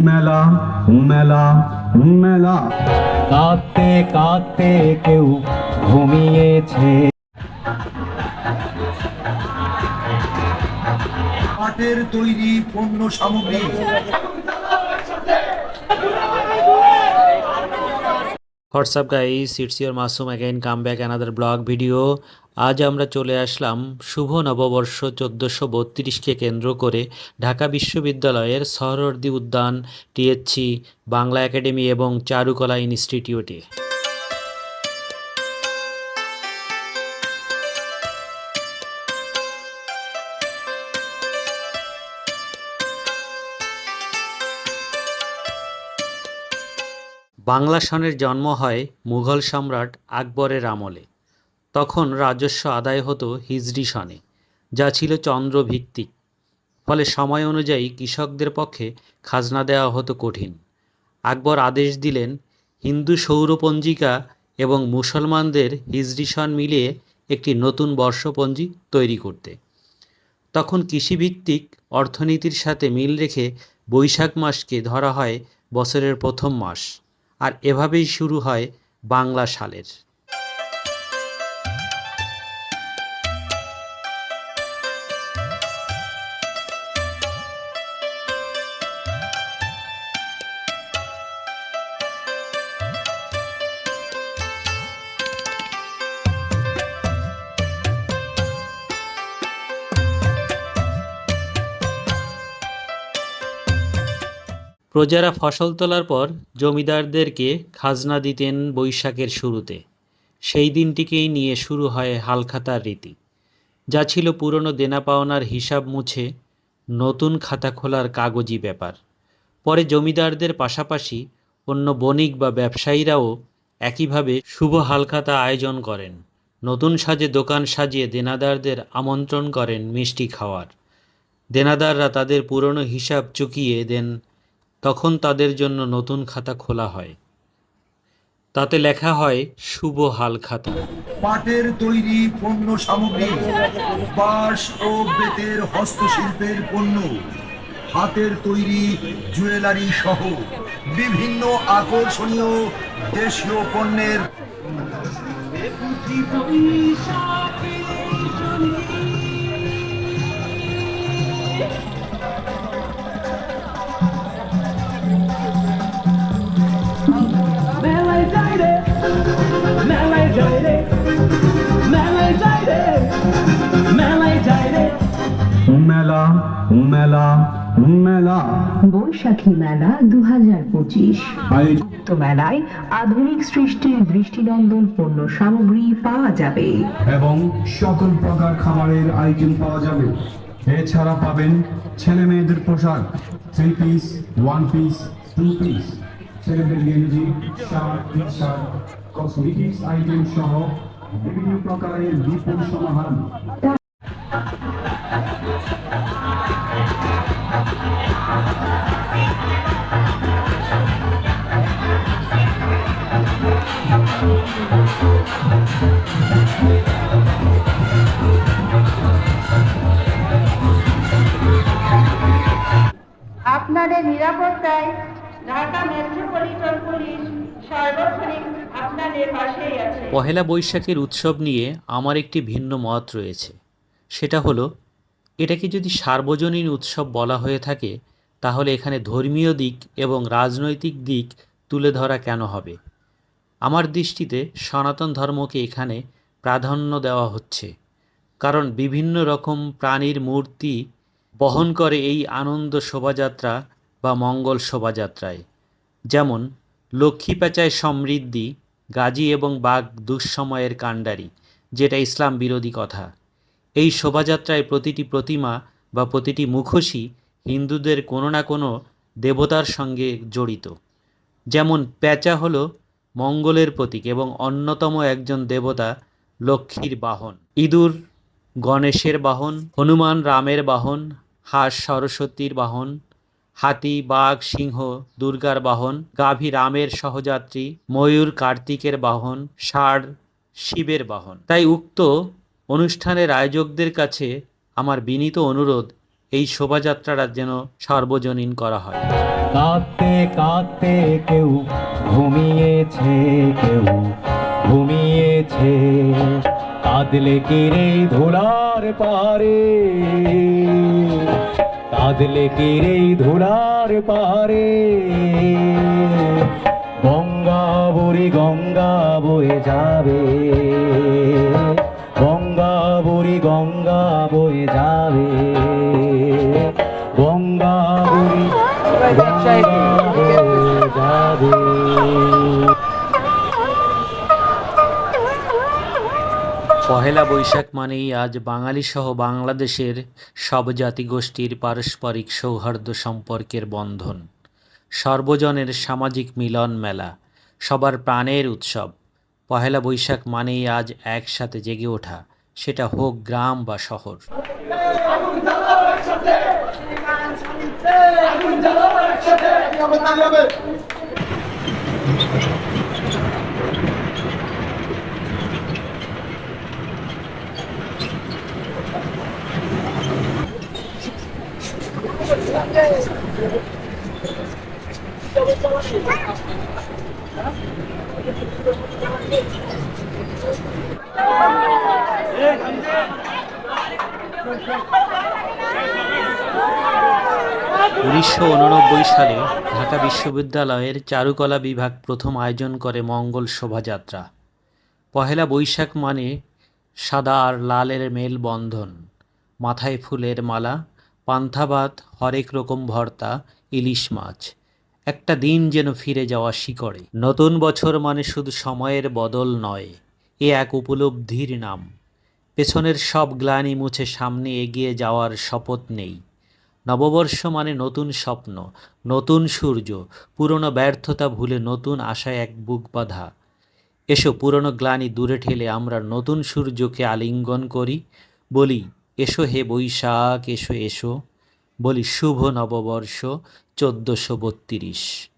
মেলা মেলা মেলা কাঁদতে কাঁদতে কেউ ঘুমিয়েছে। পাটের তৈরি পণ্য সামগ্রী। What's up guys it's your Masum again come back another blog video আজ আমরা চলে আসলাম শুভ নববর্ষ চোদ্দোশো বত্রিশকে কেন্দ্র করে ঢাকা বিশ্ববিদ্যালয়ের সহরদি উদ্যান টিএসসি বাংলা একাডেমি এবং চারুকলা ইনস্টিটিউটে। বাংলা সনের জন্ম হয় মুঘল সম্রাট আকবরের আমলে। তখন রাজস্ব আদায় হতো হিজরি সনে, যা ছিল চন্দ্রভিত্তিক। ফলে সময় অনুযায়ী কৃষকদের পক্ষে খাজনা দেওয়া হতো কঠিন। আকবর আদেশ দিলেন, হিন্দু সৌরপঞ্জিকা এবং মুসলমানদের হিজরি সন মিলিয়ে একটি নতুন বর্ষপঞ্জি তৈরি করতে। তখন কৃষিভিত্তিক অর্থনীতির সাথে মিল রেখে বৈশাখ মাসকে ধরা হয় বছরের প্রথম মাস। আর এভাবেই শুরু হয় বাংলা সালের। প্রজারা ফসল তোলার পর জমিদারদেরকে খাজনা দিতেন বৈশাখের শুরুতে। সেই দিনটিকেই নিয়ে শুরু হয় হালখাতার রীতি। যা ছিল পুরনো দেনা পাওনার হিসাব মুছে নতুন খাতা খোলার কাগজি ব্যাপার। পরে জমিদারদের পাশাপাশি অন্য বণিক বা ব্যবসায়ীরাও একইভাবে শুভ হালখাতা আয়োজন করেন। নতুন সাজে দোকান সাজিয়ে দেনাদারদের আমন্ত্রণ করেন মিষ্টি খাওয়ার। দেনাদাররা তাদের পুরনো হিসাব চুকিয়ে দেন তখন তাদের জন্য নতুন খাতা খোলা হয়। তাতে লেখা হয়, শুভ হাল খাতা। পাটের তৈরি পণ্য সামগ্রী, বাঁশ ও বেতের হস্তশিল্পের পণ্য, হাতের তৈরি জুয়েলারি সহ বিভিন্ন আকর্ষণীয় দেশীয় পণ্যের মেলা। বৈশাখী মেলা দু হাজার পঁচিশ মেলায় আধুনিক সৃষ্টির দৃষ্টিনন্দন পণ্য সামগ্রী পাওয়া যাবে। এবং সকল প্রকার খাবারের আয়োজন পাওয়া যাবে। এছাড়া পাবেন ছেলে মেয়েদের পোশাক three piece one piece two piece ছেলেদের গেঞ্জি shirt T shirt cosmetics item সহ বিভিন্ন প্রকারের বিপুল সমাহার। আপনাদের নিরাপত্তায় ঢাকা মেট্রোপলিটন পুলিশ সর্বক্ষণিক আপনাদের পাশেই আছে। পহেলা বৈশাখের উৎসব নিয়ে আমার একটি ভিন্ন মত রয়েছে। সেটা হলো, এটাকে যদি সার্বজনীন উৎসব বলা হয়ে থাকে তাহলে এখানে ধর্মীয় দিক এবং রাজনৈতিক দিক তুলে ধরা কেন হবে? আমার দৃষ্টিতে সনাতন ধর্মকে এখানে প্রাধান্য দেওয়া হচ্ছে। কারণ বিভিন্ন রকম প্রাণীর মূর্তি বহন করে এই আনন্দ শোভাযাত্রা বা মঙ্গল শোভাযাত্রায়। যেমন লক্ষ্মী পেঁচায় সমৃদ্ধি, গাজী এবং বাঘ দুঃসময়ের কাণ্ডারি, যেটা ইসলাম বিরোধী কথা। এই শোভাযাত্রায় প্রতিটি প্রতিমা বা প্রতিটি মুখোশই হিন্দুদের কোনো না কোনো দেবতার সঙ্গে জড়িত। যেমন পেঁচা হলো মঙ্গলের প্রতীক এবং অন্যতম একজন দেবতা লক্ষ্মীর বাহন। ইঁদুর গণেশের বাহন, হনুমান রামের বাহন, হাঁস সরস্বতীর বাহন, হাতি, বাঘ, সিংহ, দুর্গার বাহন, গাভী রামের সহযাত্রী, ময়ূর কার্তিকের বাহন, ষাঁড় শিবের বাহন। তাই উক্ত অনুষ্ঠানের আয়োজকদের কাছে আমার বিনীত অনুরোধ এই শোভাযাত্রাটা যেন সার্বজনীন করা হয়। কাঁদতে কাঁদতে কেউ ঘুমিয়েছে কেউ ঘুমিয়েছে। কাঁদলে কিরে ধুলার পারে কাঁদলে কিরে ধুলার পারে গঙ্গা বুড়ি গঙ্গা বয়ে যাবে। গঙ্গা বুড়ি গঙ্গা বয়ে যাবে। পহেলা বৈশাখ মানেই আজ বাঙালি সহ বাংলাদেশের সব জাতিগোষ্ঠীর পারস্পরিক সৌহার্দ্য সম্পর্কের বন্ধন। সর্বজনের সামাজিক মিলন মেলা, সবার প্রাণের উৎসব। পহেলা বৈশাখ মানেই আজ একসাথে জেগে ওঠা, সেটা হোক গ্রাম বা শহর। আগুন জ্বালাও একসাথে হবে Thank you. উনিশশো উননব্বই সালে ঢাকা বিশ্ববিদ্যালয়ের চারুকলা বিভাগ প্রথম আয়োজন করে মঙ্গল শোভাযাত্রা। পহেলা বৈশাখ মানে সাদা আর লালের মেলবন্ধন মাথায় ফুলের মালা, পান্থা ভাত হরেক রকম ভর্তা, ইলিশ মাছ। একটা দিন যেন ফিরে যাওয়া শিকড়ে। নতুন বছর মানে শুধু সময়ের বদল নয়, এ এক উপলব্ধির নাম। পেছনের সব গ্লানি মুছে সামনে এগিয়ে যাওয়ার শপথ নেই। নববর্ষ মানে নতুন স্বপ্ন, নতুন সূর্য, পুরনো ব্যর্থতা ভুলে নতুন আশায় এক বুক বাঁধা। এসো পুরনো গ্লানি দূরে ঠেলে আমরা নতুন সূর্যকে আলিঙ্গন করি, বলি, এসো হে বৈশাখ, এসো এসো। বলি, শুভ নববর্ষ, চোদ্দোশো বত্রিশ।